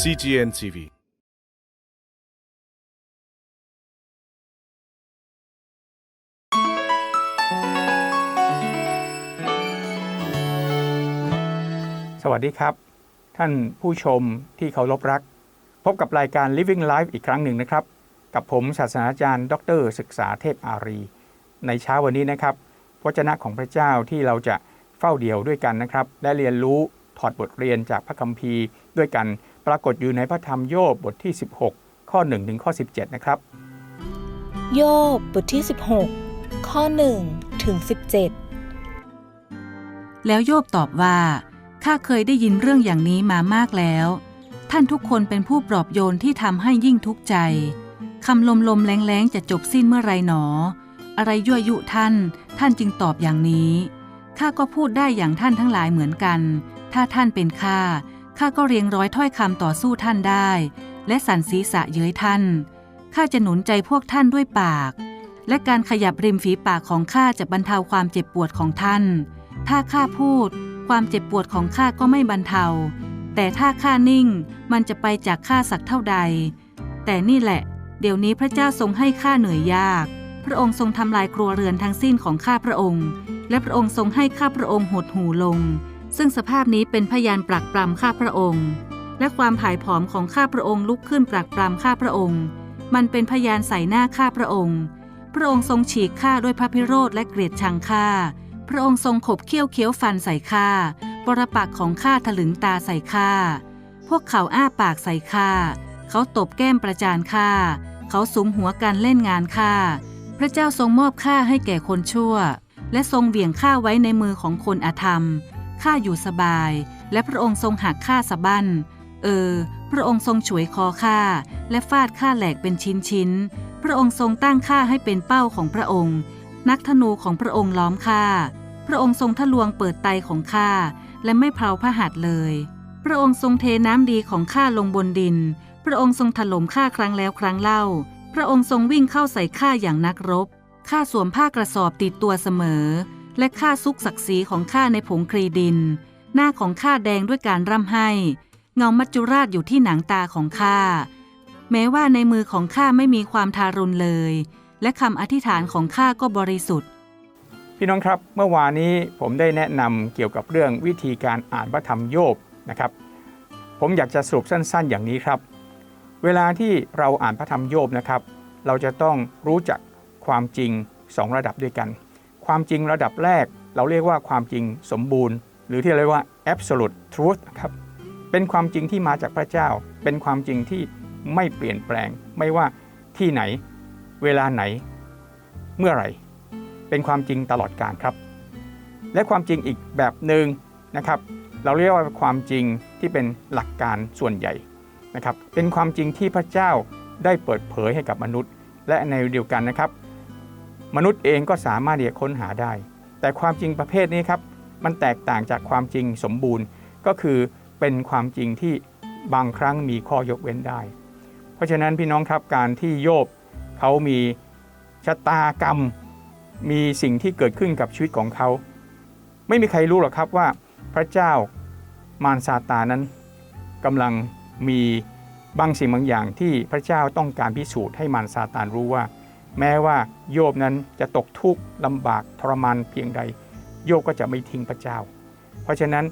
CGN TV สวัสดีครับ ท่านผู้ชมที่เคารพรัก พบกับรายการ Living Life อีกครั้งหนึ่งนะครับ กับผมศาสนาจารย์ ดร ศึกษาเทพอารี ในเช้าวันนี้นะครับวจนะของพระเจ้าที่เราจะเฝ้าเดียวด้วยกันนะครับ และเรียนรู้ถอดบทเรียนจากพระคัมภีร์ด้วยกัน ปรากฏอยู่ในพระธรรมโยบบทที่ 16 ข้อ1ถึงข้อ 17 นะครับ โยบบทที่ 16 ข้อ1ถึง17 แล้วโยบตอบว่าข้าเคยได้ยินเรื่องอย่างนี้มามากแล้ว ท่านทุกคนเป็นผู้ปลอบโยนที่ทำให้ยิ่งทุกข์ใจคำลมลมๆแรงๆจะจบสิ้นเมื่อไรหนอ อะไรยั่วยุท่าน ท่านจึงตอบอย่างนี้ข้าก็พูดได้อย่างท่านทั้งหลายเหมือนกัน ถ้าท่านเป็นข้า ข้าก็เรียงร้อยถ้อยคำต่อสู้ท่านได้ และสันศีษะเย้ยท่านข้าจะหนุนใจพวกท่านด้วยปาก และการขยับริมฝีปากของข้าจะบรรเทาความเจ็บปวดของท่าน ถ้าข้าพูด ความเจ็บปวดของข้าก็ไม่บรรเทา แต่ถ้าข้านิ่งมันจะไปจากข้าสักเท่าใด แต่นี่แหละ เดี๋ยวนี้พระเจ้าทรงให้ข้าเหนื่อยยาก พระองค์ทรงทำลายครัวเรือนทั้งสิ้นของข้าพระองค์ และพระองค์ทรงให้ข้าพระองค์หดหูลง ซึ่งสภาพนี้เป็นพยานปรักปรำข้าพระองค์ และความผายผอมของข้าพระองค์ลุกขึ้นปรักปรำข้าพระองค์ มันเป็นพยานใส่หน้าข้าพระองค์ พระองค์ทรงฉีกข้าด้วยพระพิโรธและเกลียดชังข้าพระองค์ทรงขบเคี้ยวเคี้ยวฟันใส่ข้าปรปักของข้าถลึงตาใส่ข้าพวกเขาอ้าปากใส่ข้าเขาตบแก้มประจานข้าเขาสุมหัวกันเล่นงานข้าพระเจ้าทรงมอบข้าให้แก่คนชั่ว และทรงเหวี่ยงข้าไว้ในมือของคนอาธรรม ข้าอยู่สบาย และพระองค์ทรงหักข้าสะบั้น เออ พระองค์ทรงฉวยคอข้าและฟาดข้าแหลกเป็นชิ้นชิ้นๆพระองค์ทรงตั้งข้าให้เป็นเป้าของพระองค์ นักธนูของพระองค์ล้อมข้า พระองค์ทรงทะลวงเปิดไตของข้าและไม่เพลาพระหัตถ์เลย พระองค์ทรงเทน้ำดีของข้าลงบนดิน พระองค์ทรงถล่มข้าครั้งแล้วครั้งเล่า พระองค์ทรงวิ่งเข้าใส่ข้าอย่างนักรบข้าสวมผ้ากระสอบติดตัวเสมอ และข้าซุกศักดิ์ศรีของข้าในผงครีดิน หน้าของข้าแดงด้วยการร่ำไห้ เงามัจจุราชอยู่ที่หนังตาของข้าแม้ว่าในมือของข้าไม่มีความทารุณเลย และคำอธิษฐานของข้าก็บริสุทธิ์ พี่น้องครับเมื่อวานนี้ผมได้แนะนำเกี่ยวกับเรื่องวิธีการอ่านพระธรรมโยบนะครับ ผมอยากจะสรุปสั้นๆ อย่างนี้ครับ เวลาที่เราอ่านพระธรรมโยบนะครับ เราจะต้องรู้จักความจริง2ระดับด้วยกัน ความจริงระดับแรก เราเรียกว่าความจริงสมบูรณ์ หรือที่เรียกว่า absolute truth ครับ เป็นความจริงที่มาจากพระเจ้า เป็นความจริงที่ไม่เปลี่ยนแปลง ไม่ว่าที่ไหน เวลาไหน เมื่อไหร่ เป็นความจริงตลอดกาลครับ และความจริงอีกแบบหนึ่งนะครับ เราเรียกว่าความจริงที่เป็นหลักการส่วนใหญ่นะครับ เป็นความจริงที่พระเจ้าได้เปิดเผยให้กับมนุษย์ และในเดียวกันนะครับ มนุษย์เองก็สามารถที่จะค้นหาได้ แต่ความจริงประเภทนี้ครับ มันแตกต่างจากความจริงสมบูรณ์ ก็คือเป็นความจริงที่บางครั้งมีข้อยกเว้นได้ เพราะฉะนั้นพี่น้องครับการที่โยบเขามีชะตากรรม มีสิ่งที่เกิดขึ้นกับชีวิตของเขา ไม่มีใครรู้หรอกครับว่าพระเจ้ามารซาตานนั้นกำลังมีบางสิ่งบางอย่างที่พระเจ้าต้องการพิสูจน์ให้มารซาตานรู้ว่า แม้ว่าโยบนั้นจะตกทุกข์ลำบากทรมานเพียงใด โยบก็จะไม่ทิ้งพระเจ้า เพราะฉะนั้น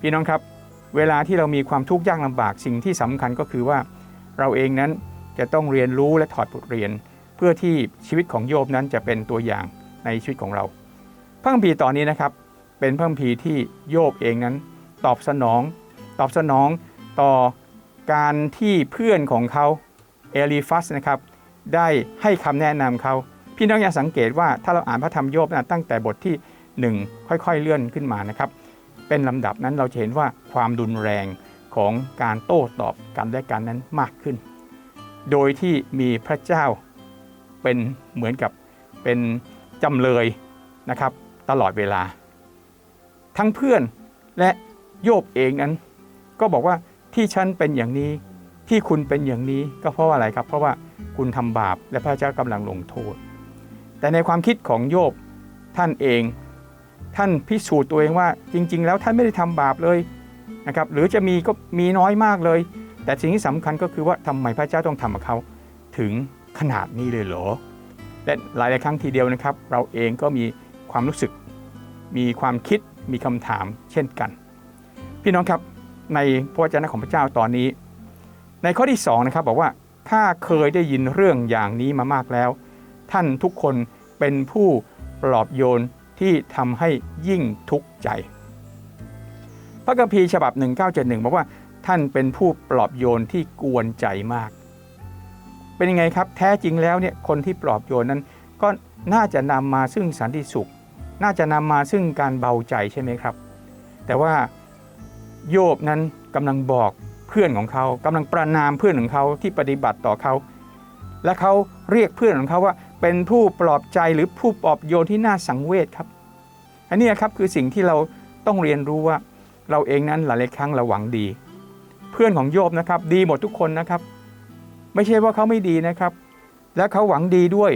พี่น้องครับ เวลาที่เรามีความทุกข์ยากลำบากสิ่งที่สำคัญก็คือว่า เราเองนั้นจะต้องเรียนรู้และถอดบทเรียน เพื่อที่ชีวิตของโยบนั้นจะเป็นตัวอย่างในชีวิตของเราพระคัมภีร์ตอนนี้นะครับ เป็นพระคัมภีร์ที่โยบเองนั้น ตอบสนอง ตอบสนองต่อการที่เพื่อนของเขาเอลีฟัสนะครับ ได้ให้คำแนะนำเขา พี่น้องอย่าสังเกตว่าถ้าเราอ่านพระธรรมโยบนะตั้งแต่บทที่ 1 ค่อยๆเลื่อนขึ้นมานะครับ เป็นลำดับนั้นเราจะเห็นว่าความดุนแรงของการโต้ตอบกันและกันนั้นมากขึ้น โดยที่มีพระเจ้าเป็นเหมือนกับเป็นจำเลยนะครับตลอดเวลา ทั้งเพื่อนและโยบเองนั้น ก็บอกว่าที่ฉันเป็นอย่างนี้ ที่คุณเป็นอย่างนี้ก็เพราะว่าอะไรครับ เพราะว่าคุณทำบาปและพระเจ้ากำลังลงโทษ แต่ในความคิดของโยบท่านเองท่านพิสูจน์ตัวเองว่าจริง ๆ แล้วท่านไม่ได้ทำบาปเลยนะครับหรือจะมีก็มีน้อยมากเลย แต่สิ่งที่สำคัญก็คือว่าทำไมพระเจ้าต้องทำกับเขาถึงขนาดนี้เลยเหรอและหลายๆครั้งทีเดียวนะครับ เราเองก็มีความรู้สึก มีความคิดมีคำถามเช่นกัน พี่น้องครับในพระวจนะของพระเจ้าตอนนี้ ในข้อที่2นะครับบอกว่าข้าเคยได้ยินเรื่องอย่างนี้มามากแล้ว ท่านทุกคนเป็นผู้ปลอบโยนที่ทำให้ยิ่งทุกข์ใจ พระคัมภีร์ฉบับ 1971บอกว่าท่านเป็นผู้ปลอบโยนที่กวนใจมาก เป็นยังไงครับแท้จริงแล้วเนี่ยคนที่ปลอบโยนนั้น ก็น่าจะนำมาซึ่งสันติสุข น่าจะนำมาซึ่งการเบาใจใช่ไหมครับ แต่ว่าโยบนั้นกำลังบอก เพื่อนของเขากำลังประนามเพื่อนของเขาที่ปฏิบัติต่อเขา และเขาเรียกเพื่อนของเขาว่าเป็นผู้ปลอบใจหรือผู้ปลอบโยนที่น่าสังเวชครับ อันนี้ครับคือสิ่งที่เราต้องเรียนรู้ว่าเราเองนั้นหลายๆครั้งเราหวังดี เพื่อนของโยบนะครับดีหมดทุกคนนะครับ ไม่ใช่ว่าเขาไม่ดีนะครับ และเขาหวังดีด้วย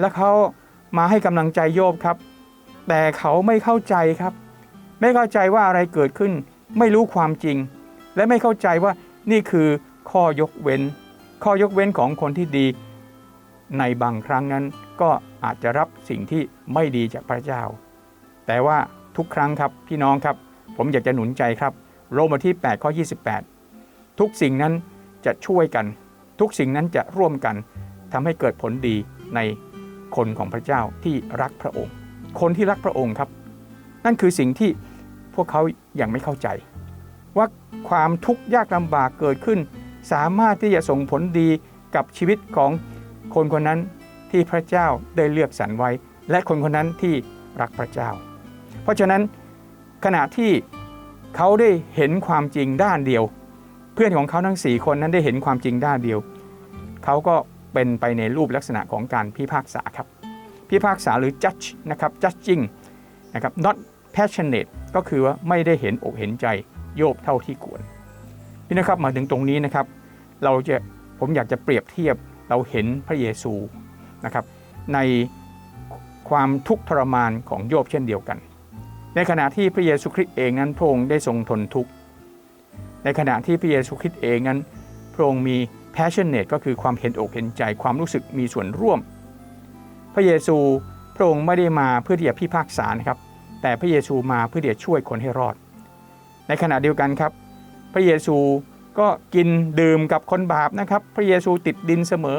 และเขามาให้กำลังใจโยบครับ แต่เขาไม่เข้าใจครับ ไม่เข้าใจว่าอะไรเกิดขึ้นไม่รู้ความจริง และไม่เข้าใจว่านี่คือข้อยกเว้น ข้อยกเว้นของคนที่ดี ในบางครั้งนั้นก็อาจจะรับสิ่งที่ไม่ดีจากพระเจ้า แต่ว่าทุกครั้งครับพี่น้องครับ ผมอยากจะหนุนใจครับโรมบทที่ 8 ข้อ 28 ทุกสิ่งนั้นจะช่วยกัน ทุกสิ่งนั้นจะร่วมกันทำให้เกิดผลดีในคนของพระเจ้าที่รักพระองค์ คนที่รักพระองค์ครับ นั่นคือสิ่งที่พวกเขายัางไม่เข้าใจ ว่า ความทุกข์ยากลำบากเกิดขึ้น สามารถที่จะส่งผลดีกับชีวิตของคนคนนั้นที่พระเจ้าได้เลือกสรรไว้ และคนคนนั้นที่รักพระเจ้า เพราะฉะนั้นขณะที่เขาได้เห็นความจริงด้านเดียว เพื่อนของเขาทั้งสี่คนนั้นได้เห็นความจริงด้านเดียว เขาก็เป็นไปในรูปลักษณะของการพิพากษาครับ พิพากษาหรือ judge นะครับ judging นะครับ not passionate ก็คือว่าไม่ได้เห็นอกเห็นใจ โยบเท่าที่ควรพี่นะครับมาถึงตรงนี้นะครับ เราจะผมอยากจะเปรียบเทียบเราเห็นพระเยซูนะครับ ในความทุกข์ทรมานของโยบเช่นเดียวกัน ในขณะที่พระเยซูคริสต์เองนั้นพระองค์ได้ทรงทนทุกข์ในขณะที่พระเยซูคริสต์เองนั้นพระองค์มี passionate ก็คือความเห็นอกเห็นใจความรู้สึกมีส่วนร่วม พระเยซูพระองค์ไม่ได้มาเพื่อที่จะพิพากษานะครับ แต่พระเยซูมาเพื่อที่จะช่วยคนให้รอด ในขณะเดียวกันครับ พระเยซูก็กินดื่มกับคนบาปนะครับ พระเยซูติดดินเสมอ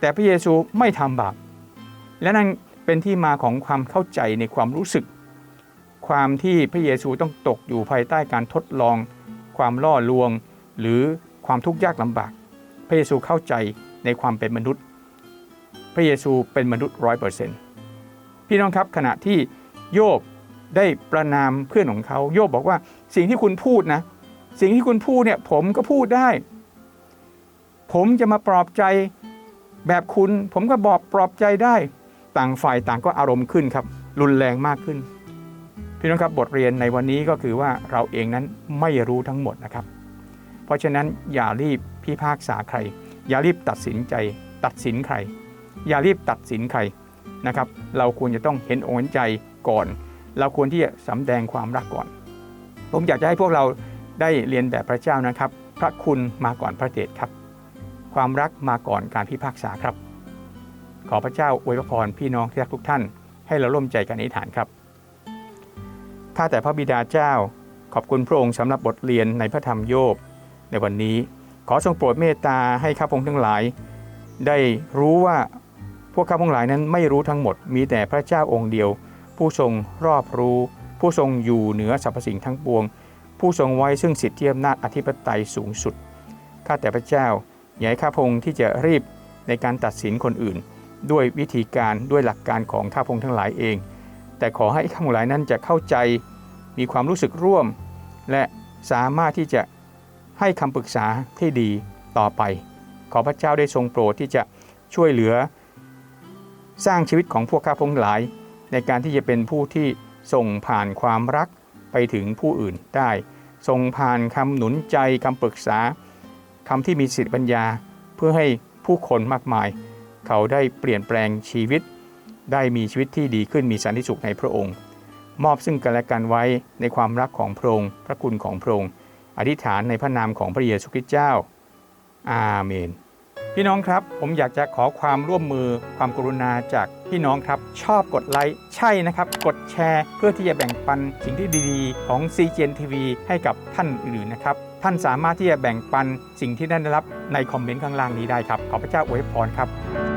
แต่พระเยซูไม่ทำบาป และนั่นเป็นที่มาของความเข้าใจในความรู้สึก ความที่พระเยซูต้องตกอยู่ภายใต้การทดลอง ความล่อลวง หรือความทุกข์ยากลำบาก พระเยซูเข้าใจในความเป็นมนุษย์ พระเยซูเป็นมนุษย์ร้อยเปอร์เซ็นต์พี่น้องครับขณะที่โยบ ได้ประนามเพื่อนของเขาโยบบอกว่าสิ่งที่คุณพูดนะ สิ่งที่คุณพูดเนี่ยผมก็พูดได้ ผมจะมาปลอบใจแบบคุณ ผมก็บอกปลอบใจได้ ต่างฝ่ายต่างก็อารมณ์ขึ้นครับ รุนแรงมากขึ้น พี่น้องครับบทเรียนในวันนี้ก็คือว่าเราเองนั้นไม่รู้ทั้งหมดนะครับ เพราะฉะนั้นอย่ารีบพิพากษาใคร อย่ารีบตัดสินใจ ตัดสินใคร อย่ารีบตัดสินใครนะครับ เราควรจะต้องเห็นอกเห็นใจก่อน เราควรที่จะสำแดงความรักก่อน ผมอยากจะให้พวกเราได้เรียนแบบพระเจ้านะครับ พระคุณมาก่อนพระเดชครับ ความรักมาก่อนการพิพากษาครับ ขอพระเจ้าอวยพรพี่น้องที่รักทุกท่าน ให้เราร่วมใจกันอธิษฐานครับข้าแต่พระบิดาเจ้า ขอบคุณพระองค์สำหรับบทเรียนในพระธรรมโยบ ในวันนี้ขอทรงโปรดเมตตาให้ข้าพงทั้งหลาย ได้รู้ว่าพวกข้าพงหลายนั้นไม่รู้ทั้งหมดมีแต่พระเจ้าองค์เดียว ผู้ทรงรอบรู้ ผู้ทรงอยู่เหนือสรรพสิ่งทั้งปวง ผู้ทรงไว้ซึ่งสิทธิอำนาจอธิปไตยสูงสุด ข้าแต่พระเจ้าอย่าให้ข้าพงที่จะรีบในการตัดสินคนอื่น ด้วยวิธีการด้วยหลักการของข้าพงทั้งหลายเอง แต่ขอให้ข้าพงหลายนั้นจะเข้าใจ มีความรู้สึกร่วม และสามารถที่จะให้คำปรึกษาที่ดีต่อไป ขอพระเจ้าได้ทรงโปรดที่จะช่วยเหลือ สร้างชีวิตของพวกข้าพงหลาย ในการที่จะเป็นผู้ที่ส่งผ่านความรักไปถึงผู้อื่นได้ ส่งผ่านคำหนุนใจคำปรึกษาคำที่มีสิทธิปัญญา เพื่อให้ผู้คนมากมาย เขาได้เปลี่ยนแปลงชีวิต ได้มีชีวิตที่ดีขึ้นมีสันติสุขในพระองค์ มอบซึ่งกันและกันไว้ในความรักของพระองค์พระคุณของพระองค์อธิษฐานในพระนามของพระเยซูคริสต์เจ้า อาเมน พี่น้องครับ ผมอยากจะขอความร่วมมือความกรุณาจาก พี่น้องครับ ชอบกดไลค์ใช่นะครับ กดแชร์ เพื่อที่จะแบ่งปันสิ่งที่ดีๆ ของ CGN TV ให้กับท่านอื่นนะครับ ท่านสามารถที่จะแบ่งปันสิ่งที่ได้รับในคอมเมนต์ข้างล่างนี้ได้ครับ ขอพระเจ้าอวยพรครับ